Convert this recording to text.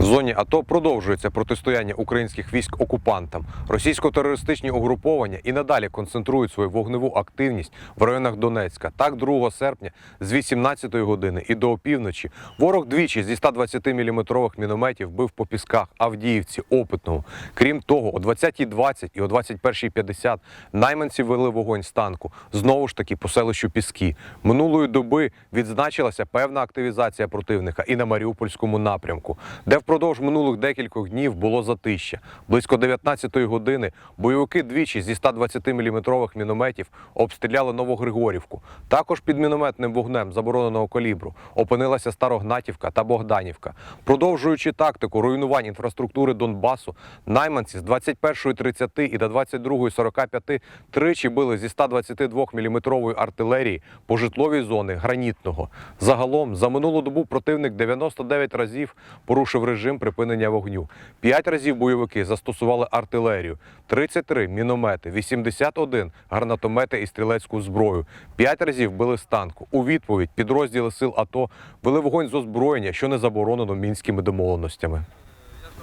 В зоні АТО продовжується протистояння українських військ окупантам. Російсько-терористичні угруповання і надалі концентрують свою вогневу активність в районах Донецька. Так, 2 серпня з 18-ї години і до опівночі ворог двічі зі 120 мм мінометів бив по пісках Авдіївці, Опитному. Крім того, о 20.20 і о 21.50 найманці вели вогонь з танку знову ж таки по селищу Піски. Минулої доби відзначилася певна активізація противника і на Маріупольському напрямку, де впродовж минулих декількох днів було затища. Близько 19-ї години бойовики двічі зі 120 мм мінометів обстріляли Новогригорівку. Також під мінометним вогнем забороненого калібру опинилася Старогнатівка та Богданівка. Продовжуючи тактику руйнувань інфраструктури Донбасу, найманці з 21.30 і до 22.45 тричі били зі 122 мм артилерії по житловій зони гранітного. Загалом за минулу добу противник 99 разів порушив режим припинення вогню. П'ять разів бойовики застосували артилерію, 33 міномети, 81 гранатомети і стрілецьку зброю. П'ять разів били з танку. У відповідь підрозділи сил АТО вели вогонь з озброєння, що не заборонено мінськими домовленостями.